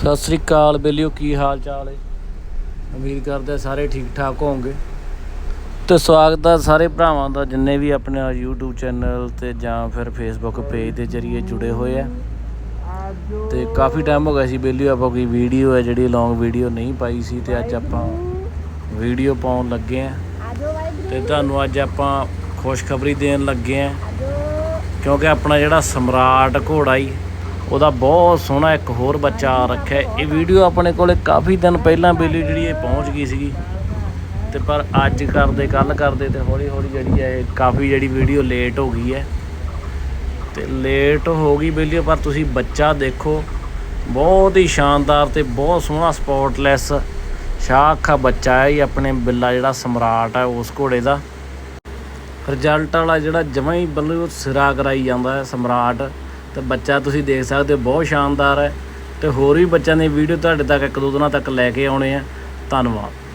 ਸਤਿ ਸ੍ਰੀ ਅਕਾਲ ਬੇਲਿਓ ਕੀ ਹਾਲ ਚਾਲ ਹੈ? ਉਮੀਦ ਕਰਦੇ ਹਾਂ ਸਾਰੇ ਠੀਕ ਠਾਕ ਹੋਵੋਗੇ। ਤੇ ਸਵਾਗਤ ਹੈ ਸਾਰੇ ਭਰਾਵਾਂ ਦਾ ਜਿੰਨੇ ਵੀ ਆਪਣੇ YouTube ਚੈਨਲ ਤੇ ਜਾਂ ਫਿਰ Facebook ਪੇਜ ਦੇ ਜਰੀਏ ਜੁੜੇ ਹੋਏ ਆ। ਤੇ ਕਾਫੀ ਟਾਈਮ ਹੋ ਗਿਆ ਸੀ ਬੇਲਿਓ ਆਪਾਂ ਕੋਈ ਵੀਡੀਓ ਹੈ ਜਿਹੜੀ ਲੌਂਗ ਵੀਡੀਓ ਨਹੀਂ ਪਾਈ ਸੀ ਤੇ ਅੱਜ ਆਪਾਂ ਵੀਡੀਓ ਪਾਉਣ ਲੱਗੇ ਆ। ਤੇ ਤੁਹਾਨੂੰ ਅੱਜ ਆਪਾਂ ਖੁਸ਼ਖਬਰੀ ਦੇਣ ਲੱਗੇ ਆ। ਕਿਉਂਕਿ ਆਪਣਾ ਜਿਹੜਾ ਸਮਰਾਟ ਘੋੜਾ ਈ ਉਹਦਾ ਬਹੁਤ ਸੋਹਣਾ ਇੱਕ ਹੋਰ ਬੱਚਾ ਆ ਰੱਖਿਆ। ਇਹ ਵੀਡੀਓ ਆਪਣੇ ਕੋਲੇ ਕਾਫੀ ਦਿਨ ਪਹਿਲਾਂ ਬੇਲੀ ਜਿਹੜੀ ਇਹ ਪਹੁੰਚ ਗਈ ਸੀਗੀ। ਤੇ ਪਰ ਅੱਜ ਕਰਦੇ ਕੱਲ ਕਰਦੇ ਤੇ ਹੌਲੀ ਹੌਲੀ ਜਿਹੜੀ ਹੈ ਕਾਫੀ ਜਿਹੜੀ ਵੀਡੀਓ ਲੇਟ ਹੋ ਗਈ ਹੈ। ਤੇ ਲੇਟ ਹੋ ਗਈ ਬੇਲੀ ਪਰ ਤੁਸੀਂ ਬੱਚਾ ਦੇਖੋ। ਬਹੁਤ ਹੀ ਸ਼ਾਨਦਾਰ ਤੇ ਬਹੁਤ ਸੋਹਣਾ ਸਪੌਟਲੈਸ ਸ਼ਾਖਾ ਬੱਚਾ ਹੈ ਇਹ ਆਪਣੇ ਬਿੱਲਾ ਜਿਹੜਾ ਸਮਰਾਟ ਹੈ ਉਸ ਘੋੜੇ ਦਾ। ਰਿਜ਼ਲਟ ਵਾਲਾ ਜਿਹੜਾ ਜਮਾਂ ਹੀ ਬੱਲੂ ਸਿਰਾ ਕਰਾਈ ਜਾਂਦਾ ਹੈ ਸਮਰਾਟ। ਤੇ ਬੱਚਾ ਤੁਸੀਂ ਦੇਖ ਸਕਦੇ ਹੋ, ਬਹੁਤ ਸ਼ਾਨਦਾਰ ਹੈ ਤੇ ਹੋਰ ਵੀ ਬੱਚਿਆਂ ਦੀ ਵੀਡੀਓ ਤੁਹਾਡੇ ਤੱਕ ਇੱਕ ਦੋ ਦਿਨਾਂ ਤੱਕ ਲੈ ਕੇ ਆਉਣੇ ਆ। ਧੰਨਵਾਦ।